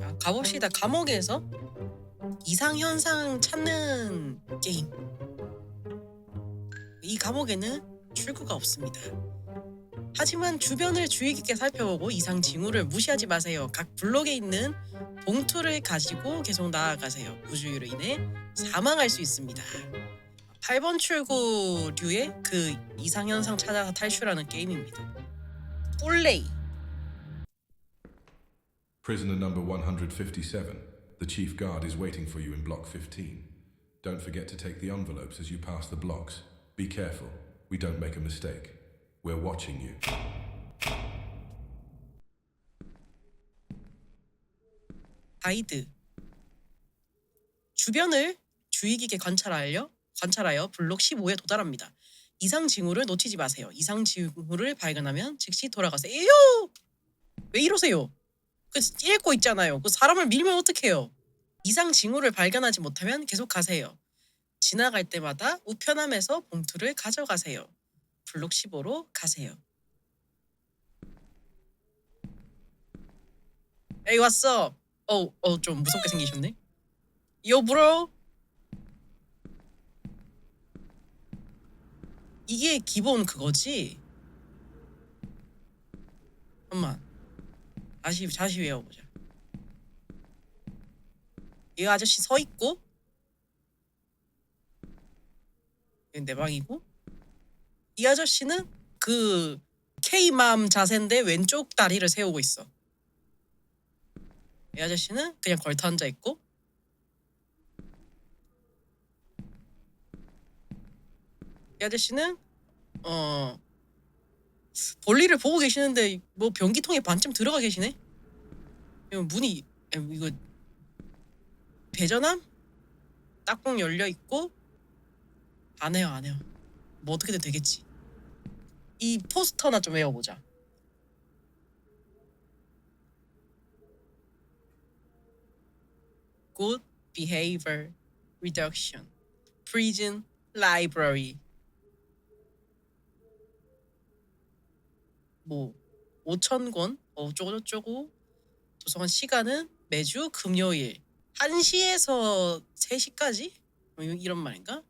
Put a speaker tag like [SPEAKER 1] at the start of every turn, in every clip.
[SPEAKER 1] 자, 가봅시다. 감옥에서 이상 현상 찾는 게임. 이 감옥에는 출구가 없습니다. 하지만 주변을 주의 깊게 살펴보고 이상 징후를 무시하지 마세요. 각 블록에 있는 봉투를 가지고 계속 나아가세요. 무주의로 인해 사망할 수 있습니다. 8번 출구류의 그 이상현상 찾아서 탈출하는 게임입니다. 뿔레이
[SPEAKER 2] Prisoner number 157. The chief guard is waiting for you in block 15. Don't forget to take the envelopes as you pass the blocks. Be careful. We don't make a mistake. We're watching you.
[SPEAKER 1] 가이드 주변을 주의 깊게 관찰하여 관찰하여 블록 15에 도달합니다. 이상 징후를 놓치지 마세요. 이상 징후를 발견하면 즉시 돌아가세요. 에요! 왜 이러세요? 그 읽고 있잖아요. 그 사람을 밀면 어떡해요? 이상 징후를 발견하지 못하면 계속 가세요. 지나갈 때마다 우편함에서 봉투를 가져가세요. 블록 15로 가세요. 에이 왔어. 어, 어, 좀 무섭게 생기셨네. 요 브로. 이게 기본 그거지. 다시 다시 외워보자. 이 아저씨 서 있고, 여기 내 방이고, 이 아저씨는 그 K맘 자세인데 왼쪽 다리를 세우고 있어. 이 아저씨는 그냥 걸터 앉아 있고 이 아저씨는 어 볼일을 보고 계시는데 뭐 변기통에 반쯤 들어가 계시네. 문이 에, 이거 배전함 딱봉 열려 있고 안 해요 안 해요. 뭐 어떻게든 되겠지. 이 포스터나 좀 외워보자. good behavior reduction, prison library. 뭐 5천 권 어쩌고저쩌고 도서관 시간은 매주 금요일 1시에서 3시까지 뭐 이- 이런 말인가?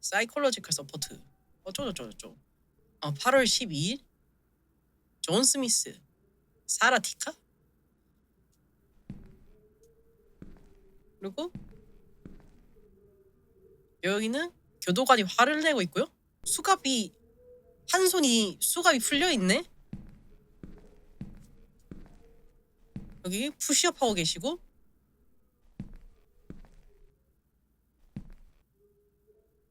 [SPEAKER 1] 사이콜로지컬 서포트 어쩌고저쩌고 어, 8월 12일 존 스미스 사라 티카 그리고 여기는 교도관이 화를 내고 있고요. 수갑이 한 손이 수갑이 풀려 있네. 여기 푸시업 하고 계시고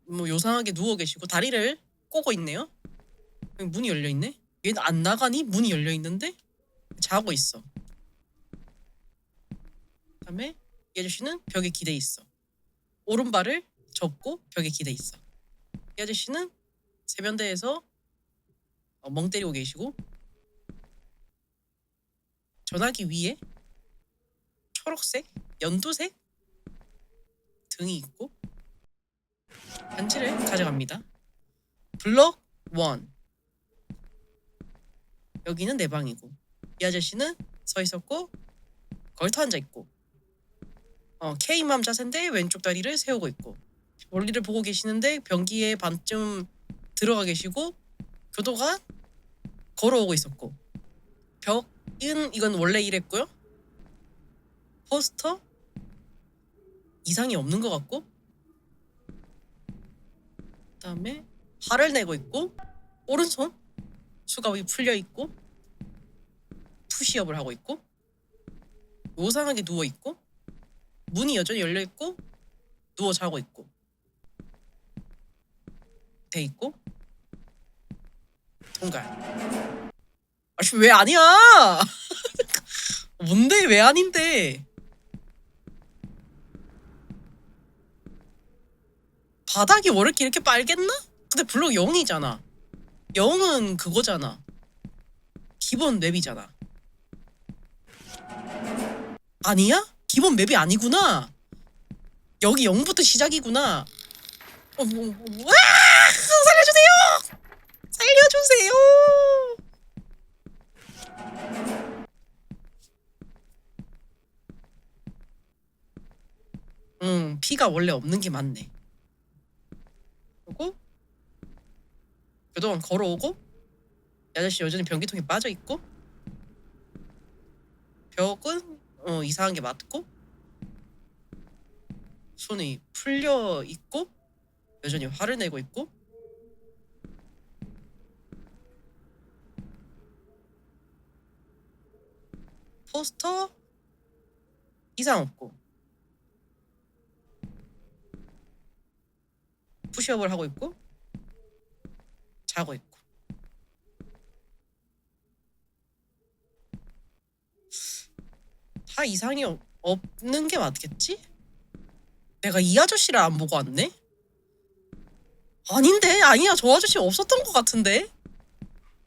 [SPEAKER 1] 뭐 요상하게 누워 계시고 다리를 꼬고 있네요. 여기 문이 열려 있네. 얘는 안 나가니 문이 열려 있는데 자고 있어. 그다음에 이 아저씨는 벽에 기대 있어. 오른발을 접고 벽에 기대 있어. 이 아저씨는 세면대에서 어, 멍 때리고 계시고 전화기 위에 초록색, 연두색 등이 있고 반지를 가져갑니다. 블럭 1 여기는 내 방이고 이 아저씨는 서 있었고 걸터 앉아 있고 어, K맘 자세인데 왼쪽 다리를 세우고 있고 멀리를 보고 계시는데 변기에 반쯤 들어가 계시고 교도가 걸어오고 있었고 벽 은 이건 원래 이랬고요. 포스터? 이상이 없는 것 같고. 그 다음에 화를 내고 있고 오른손 수갑이 풀려 있고 푸시업을 하고 있고 요상하게 누워 있고 문이 여전히 열려 있고 누워 자고 있고 돼 있고 통갈. 아씨 왜 아니야? 뭔데 왜 아닌데? 바닥이 왜 이렇게 이렇게 빨겠나? 근데 블록 0이잖아. 0은 그거잖아. 기본 맵이잖아. 아니야? 기본 맵이 아니구나. 여기 0부터 시작이구나. 어, 뭐, 뭐, 와! 살려주세요! 살려주세요! 응, 피가 원래 없는 게 맞네. 그리고 그동안 걸어오고 이 아저씨 여전히 변기통에 빠져 있고 벽은 어, 이상한 게 맞고 손이 풀려 있고 여전히 화를 내고 있고 포스터 이상 없고 시업을 하고 있고 자고 있고. 다 이상이 없- 없는 게 맞겠지? 내가 이 아저씨를 안 보고 왔네? 아닌데? 아니야 저 아저씨 없었던 것 같은데?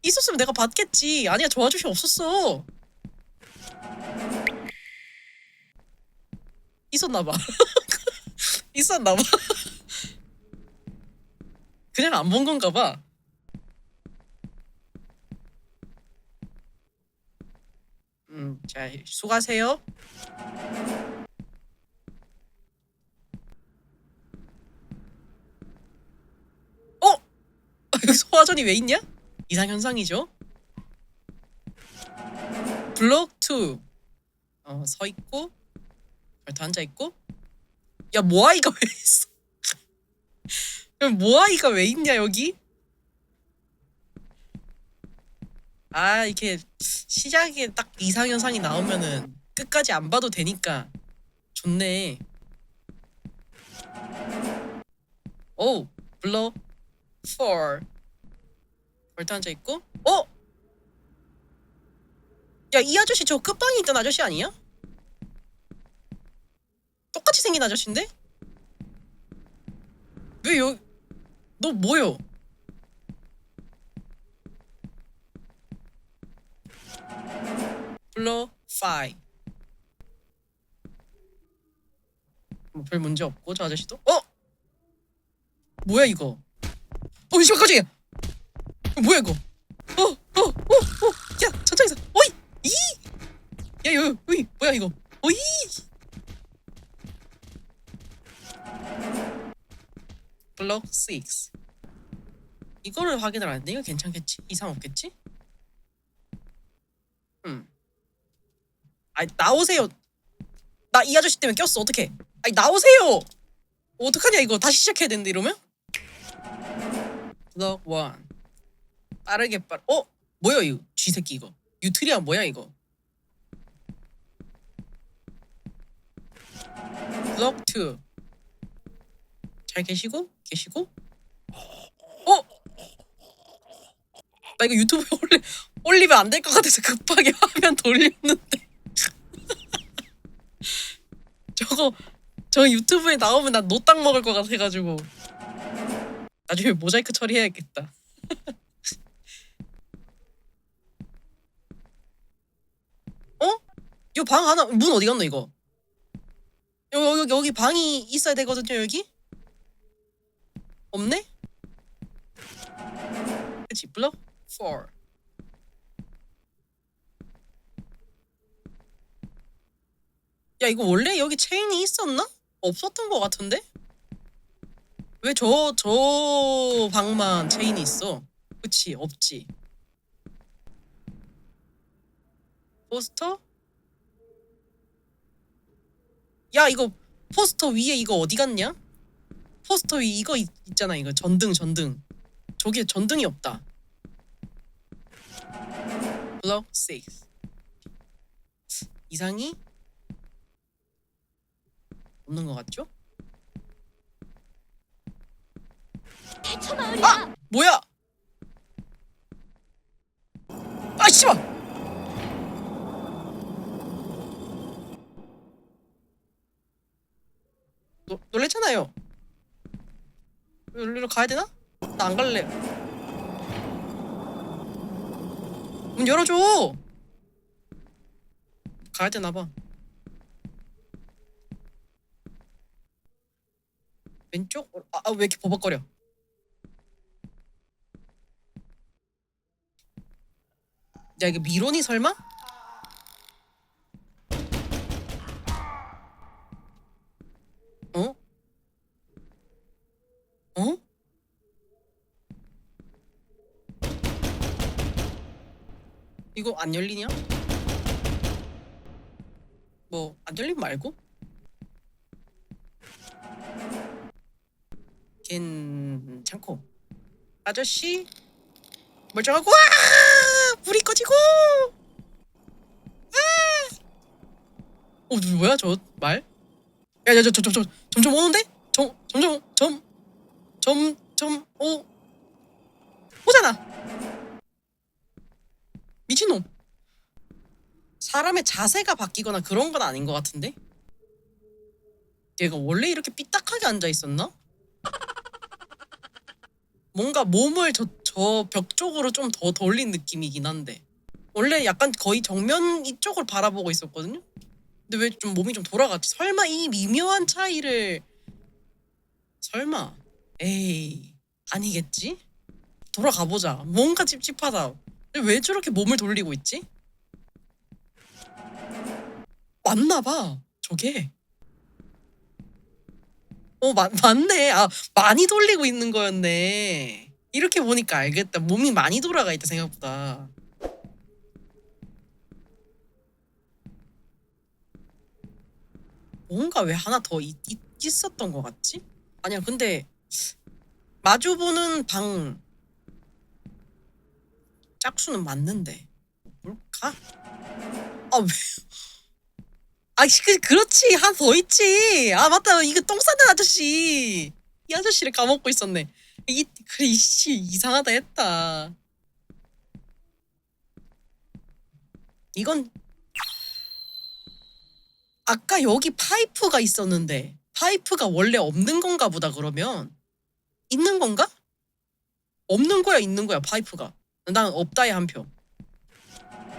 [SPEAKER 1] 있었으면 내가 봤겠지. 아니야 저 아저씨 없었어. 있었나봐. 있었나봐 그냥 안 본 건가 봐 음, 자, 수고하세요. 어? 소화전이 왜 있냐? 이상 현상이죠. 블록 2. 어, 서 있고 별도 앉아 있고. 야, 모아이가 왜 있어? 야, 모아이가 왜 있냐 여기? 아, 이렇게 시작에 딱 이상 현상이 나오면은 끝까지 안 봐도 되니까 좋네. 오, 블러 4. 벌터 앉아 있고. 어? 야, 이 아저씨 저 끝방에 있던 아저씨 아니야? 똑같이 생긴 아저씨인데? 왜 여? 너 뭐요? 블러 5. 뭐별 문제 없고 저 아저씨도 어? 뭐야 이거? 어 이씨 깜짝이야. 이거 뭐야 이거? 어 어 어 어야 천천히 서. 어이 이. 야 여기 어이 뭐야 이거? 어이. 블럭 6. 이거를 확인을 안 했는데 이거 괜찮겠지? 이상 없겠지? 음. 아니 나오세요. 나 이 아저씨 때문에 꼈어. 어떡해? 아니 나오세요. 어떡하냐 이거 다시 시작해야 되는데 이러면? 블럭 1. 빠르게 빠르. 어? 뭐야 이거? 쥐새끼 이거. 유트리아 뭐야 이거? 블럭 2. 잘 계시고 계시고. 어? 나 이거 유튜브에 올리 올리면 안 될 것 같아서 급하게 화면 돌렸는데. 저거 저 유튜브에 나오면 난 노딱 먹을 것 같아가지고 나중에 모자이크 처리해야겠다. 어? 이거 방 하나 문 어디 갔노 이거? 여기 여기 여기 방이 있어야 되거든요 여기? 없네? 그치 블럭 4 야 이거 원래 여기 체인이 있었나? 없었던 것 같은데? 왜 저 저 방만 체인이 있어? 그치 없지 포스터? 야 이거 포스터 위에 이거 어디 갔냐? 포스터 위 이거 있, 있잖아 이거 전등 전등 저기에 전등이 없다 블럭 6 이상이 없는 것 같죠?
[SPEAKER 3] 대처 마을이야.
[SPEAKER 1] 뭐야? 아 씨발! 노, 놀랬잖아요. 여기로 가야 되나? 나 안 갈래. 문 열어줘. 가야 되나 봐. 왼쪽? 아, 아, 왜 이렇게 버벅거려? 야 이거 미론이 설마? 어 이거 안 열리냐? 뭐 안 열림 말고? 괜찮고 아저씨 멀쩡하고 와 불이 꺼지고 와! 어 뭐야 저 말? 야야 저 저 저 저 점점 오는데? 점 점점 점점점 오 오잖아 미친놈 사람의 자세가 바뀌거나 그런 건 아닌 것 같은데? 얘가 원래 이렇게 삐딱하게 앉아 있었나? 뭔가 몸을 저 저 벽 쪽으로 좀 더 돌린 느낌이긴 한데 원래 약간 거의 정면 이쪽을 바라보고 있었거든요. 근데 왜 좀 몸이 좀 돌아갔지? 설마 이 미묘한 차이를 설마 에이 아니겠지? 돌아가 보자. 뭔가 찝찝하다. 왜 저렇게 몸을 돌리고 있지? 맞나 봐. 저게. 어, 맞, 맞네. 아, 많이 돌리고 있는 거였네. 이렇게 보니까 알겠다. 몸이 많이 돌아가 있다, 생각보다. 뭔가 왜 하나 더 있, 있, 있었던 것 같지? 아니야, 근데 마주보는 방 짝수는 맞는데 뭘까? 아 왜? 아 그, 그렇지 더 있지. 아 맞다 이거 똥 싸는 아저씨 이 아저씨를 까먹고 있었네. 이 그래 이씨 이상하다 했다. 이건 아까 여기 파이프가 있었는데 파이프가 원래 없는 건가 보다 그러면 있는 건가? 없는 거야 있는 거야 파이프가 난 없다에 한 표.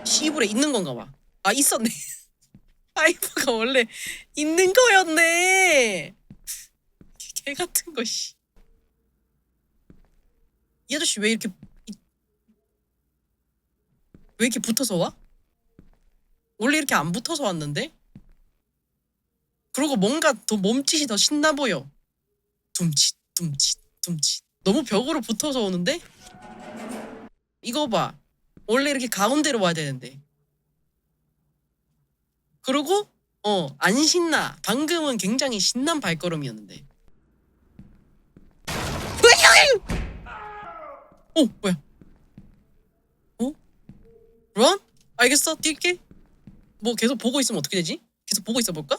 [SPEAKER 1] 시불에 있는 건가 봐. 아 있었네. 파이프가 원래 있는 거였네. 개 같은 거 씨. 이 아저씨 왜 이렇게 이- 왜 이렇게 붙어서 와? 원래 이렇게 안 붙어서 왔는데? 그리고 뭔가 더 몸짓이 더 신나 보여. 둠칫 둠칫 둠칫. 너무 벽으로 붙어서 오는데? 이거 봐. 원래 이렇게 가운데로 와야 되는데. 그리고 어, 안 신나. 방금은 굉장히 신난 발걸음이었는데. 어, 뭐야? 어? 런? 알겠어. 뛸게. 뭐 계속 보고 있으면 어떻게 되지? 계속 보고 있어 볼까?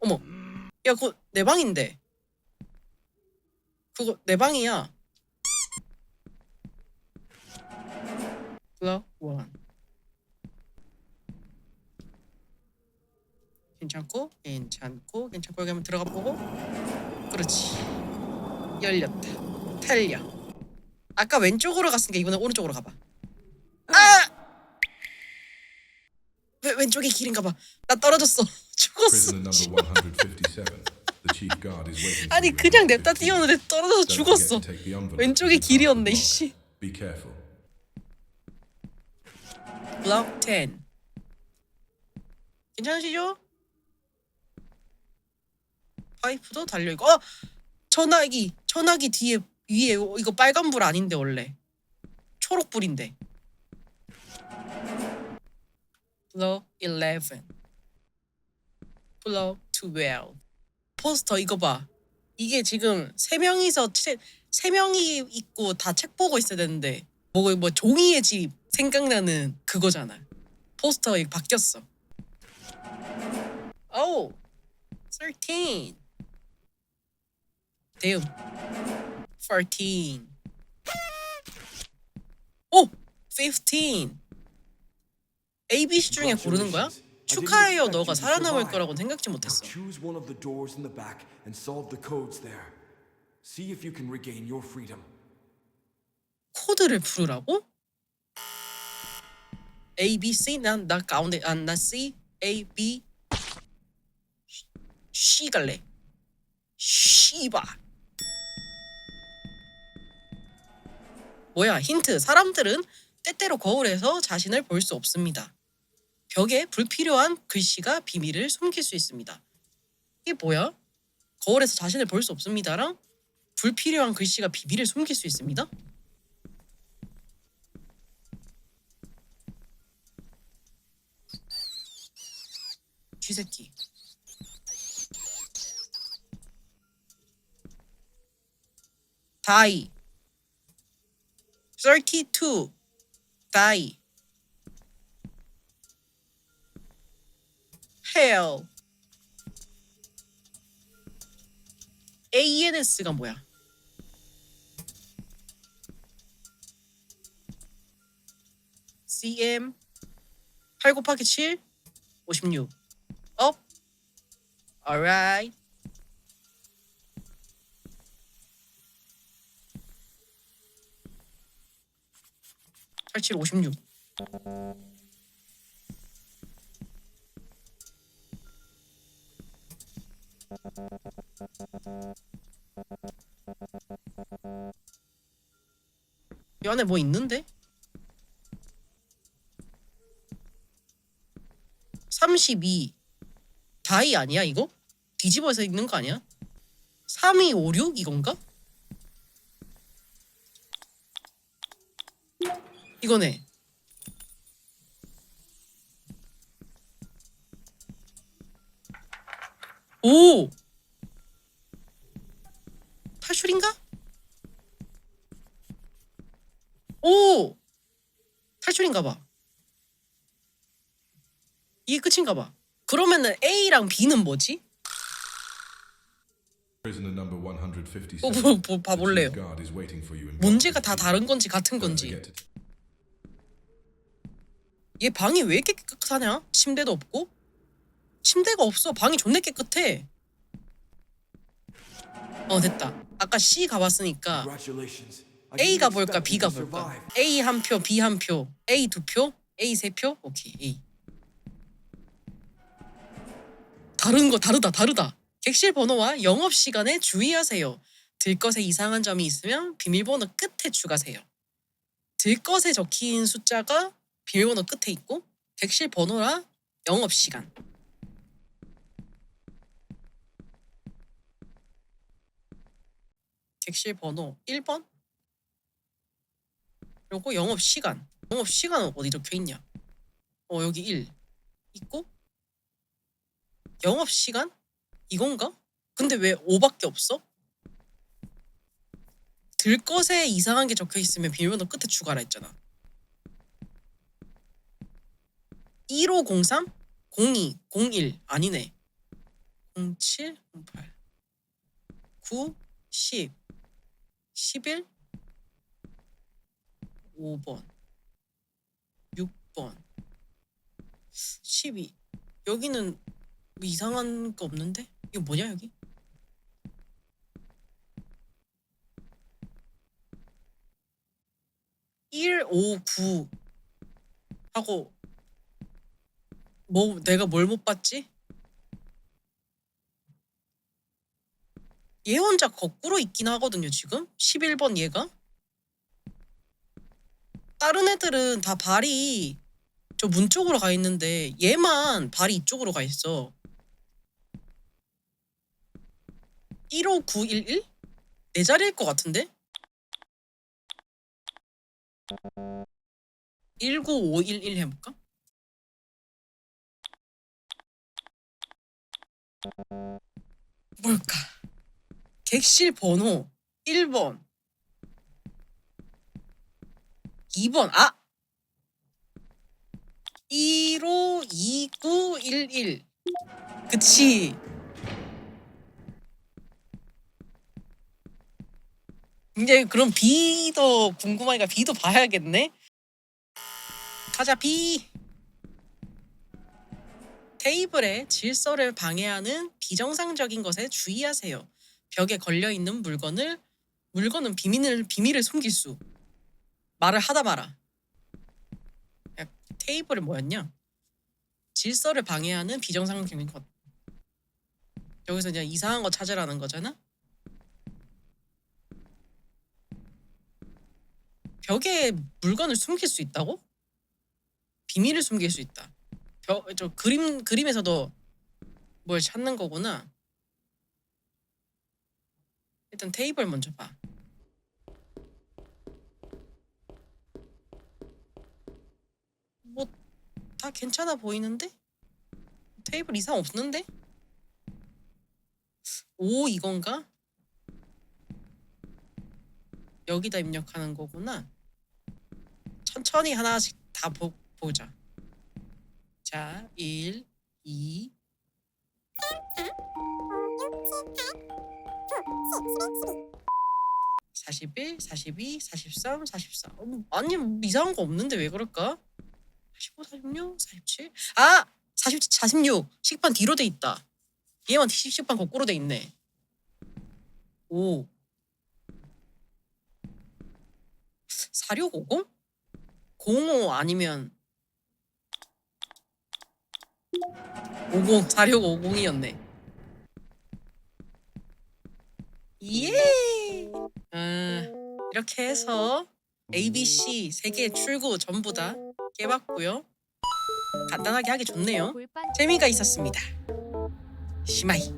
[SPEAKER 1] 어머. 야, 그거 내 방인데. 그거 내 방이야. 원. 괜찮고 괜찮고 괜찮고 여기 한번 들어가 보고 그렇지 열렸다 달려 아까 왼쪽으로 갔으니까 이번엔 오른쪽으로 가봐 아! 왜 왼쪽이 길인가 봐나 떨어졌어 죽었어
[SPEAKER 2] Prisoner number 157. The chief guard is waiting for
[SPEAKER 1] 아니 그냥 냅다
[SPEAKER 2] 15.
[SPEAKER 1] 뛰었는데 떨어져서 죽었어 왼쪽이 길이었네. 씨
[SPEAKER 2] Be careful.
[SPEAKER 1] 블럭 10 괜찮으시죠? 파이프도 달려 있고. 어! 전화기 전화기 뒤에 위에 어, 이거 빨간 불 아닌데 원래. 초록불인데. 블럭 11 블럭 12 포스터 이거 봐. 이게 지금 세 명이서 책, 세 명이 있고 다 책 보고 있어야 되는데. 뭐, 뭐 종이의 집 생각나는 그거잖아. 포스터 이거 바뀌었어. 오, 13. damn. 14. 오, 15. ABC 중에 고르는 거야? 축하해요. 너가 살아남을 거라고 생각지 못했어.
[SPEAKER 4] Choose one of the doors in the back and solve the codes there. See if you can regain your freedom.
[SPEAKER 1] 코드를 부르라고? A, B, C 난나 가운데 안나 C, A, B C 갈래. 씨바. 뭐야 힌트 사람들은 때때로 거울에서 자신을 볼 수 없습니다. 벽에 불필요한 글씨가 비밀을 숨길 수 있습니다. 이게 뭐야? 거울에서 자신을 볼 수 없습니다랑 불필요한 글씨가 비밀을 숨길 수 있습니다? 쥐새끼. 다이. 32. 다이. hell. ANS가 뭐야? CM 8 곱하기 7 56 up alright 팔칠 56이 안에 뭐 있는데? 32 다이 아니야 이거? 뒤집어서 있는 거 아니야? 3256 이건가? 이거네 오 탈출인가? 오 탈출인가 봐 이게 끝인가 봐. 그러면은 A랑 B는 뭐지?
[SPEAKER 2] Prisoner number 157.
[SPEAKER 1] 뭐, 뭐, 뭐 봐볼래요. 문제가 다
[SPEAKER 2] 15.
[SPEAKER 1] 다른 건지 같은 건지. 얘 방이 왜 이렇게 깨끗하냐? 침대도 없고? 침대가 없어. 방이 존나 깨끗해. 어 됐다. 아까 C 가봤으니까 A 가볼까 B 가볼까? A 한 표, B 한 표, A 두 표, A 세 표. 오케이 A. 다른 거 다르다 다르다. 객실 번호와 영업 시간에 주의하세요. 들것에 이상한 점이 있으면 비밀번호 끝에 추가세요. 들것에 적힌 숫자가 비밀번호 끝에 있고 객실 번호랑 영업 시간. 객실 번호 1번 그리고 영업 시간. 영업 시간은 어디 적혀 있냐? 어 여기 1 있고 영업 시간 이건가? 근데 왜 5밖에 없어? 들 것에 이상한 게 적혀 있으면 비밀번호 끝에 추가라 했잖아. 1503 02 01 아니네. 07 08 9 10 11 5번. 6번. 12 여기는 뭐 이상한 거 없는데? 이거 뭐냐 여기? 일, 오, 구 하고 뭐 내가 뭘 못 봤지? 얘 혼자 거꾸로 있긴 하거든요 지금 11번 얘가 다른 애들은 다 발이 저 문 쪽으로 가 있는데 얘만 발이 이쪽으로 가 있어 15911? 내 자리일 것 같은데? 19511 해볼까? 뭘까? 객실 번호 1번 2번 아! 152911 그치 이제 그럼 B도 궁금하니까 B도 봐야겠네 가자 B 테이블의 질서를 방해하는 비정상적인 것에 주의하세요. 벽에 걸려 있는 물건을 물건은 비밀을 비밀을 숨길 수. 말을 하다 마라. 야, 테이블이 뭐였냐? 질서를 방해하는 비정상적인 것. 여기서 그냥 이상한 거 찾으라는 거잖아. 벽에 물건을 숨길 수 있다고? 비밀을 숨길 수 있다. 벽, 저 그림 그림에서도 뭘 찾는 거구나. 일단 테이블 먼저 봐. 뭐 다 괜찮아 보이는데? 테이블 이상 없는데? 오 이건가? 여기다 입력하는 거구나. 천천히 하나씩 다 보, 보자. 자, 1, 2, 41, 42, 43, 44. 어, 뭐, 아니 뭐 이상한 거 없는데 왜 그럴까? 45, 46, 47. 아, 47, 46. 식판 뒤로 돼 있다. 얘만 식- 식판 거꾸로 돼 있네. 오. 4650? 05 아니면 50 4650이었네. 예. 아, 이렇게 해서 A, B, C 세 개 출구 전부 다 깨봤고요. 간단하게 하기 좋네요.
[SPEAKER 3] 골반
[SPEAKER 1] 재미가 있었습니다. 시마이.